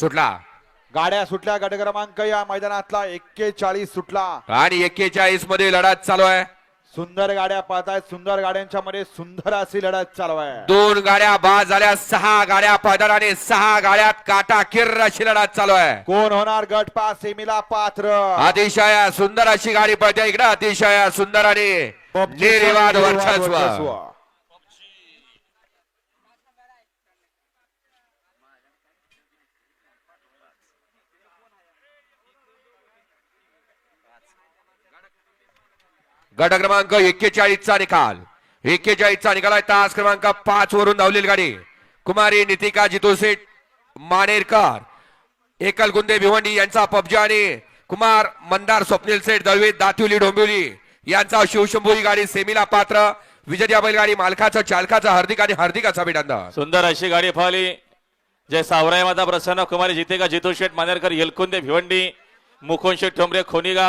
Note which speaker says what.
Speaker 1: सुटला.
Speaker 2: गाड्या सुटल्या गट क्रमांक या मैदानातला एक्केचाळीस सुटला.
Speaker 1: आणि एक्केचाळीसमध्ये लढत चालू आहे.
Speaker 2: सुंदर गाड्या पाहत आहेत सुंदर गाड्यांच्या मध्ये सुंदर अशी लढत चालू आहे.
Speaker 1: दोन गाड्या बाद झाल्या सहा गाड्या पदर आणि सहा गाड्यात काटा किर्र अशी लढत चालू आहे.
Speaker 2: कोण होणार गट पास सेमीला पात्र?
Speaker 1: अतिशय सुंदर अशी गाडी पळते इकडे अतिशय सुंदर आणि निर्विवाद वर्चस्व. गट क्रमांक एक्केचाळीसचा निकाल. एक्केचाळीसचा निकाल आहे. तास क्रमांक पाच वरून धावलेली गाडी. कुमारी नितिका जितोसे मानेरकर एकल गुंदे भिवंडी यांचा पबजी आणि कुमार मंदार स्वप्नील सेठ दळवे दातिवली डोंबिवली यांचा शिवशंभू गाडी. सेमीला पात्र विजय बैलगाडी मालकाचा चालकाचं हार्दिक आणि हार्दिकाचा अभिनंदन.
Speaker 3: सुंदर अशी गाडी पळाली जय सावराय माता प्रसन्न कुमारी जितेगा जितू शेठ मानेरकर येलकुंदे भिवंडी मुकुंद शेठ ठोंबरे खोनीगाव.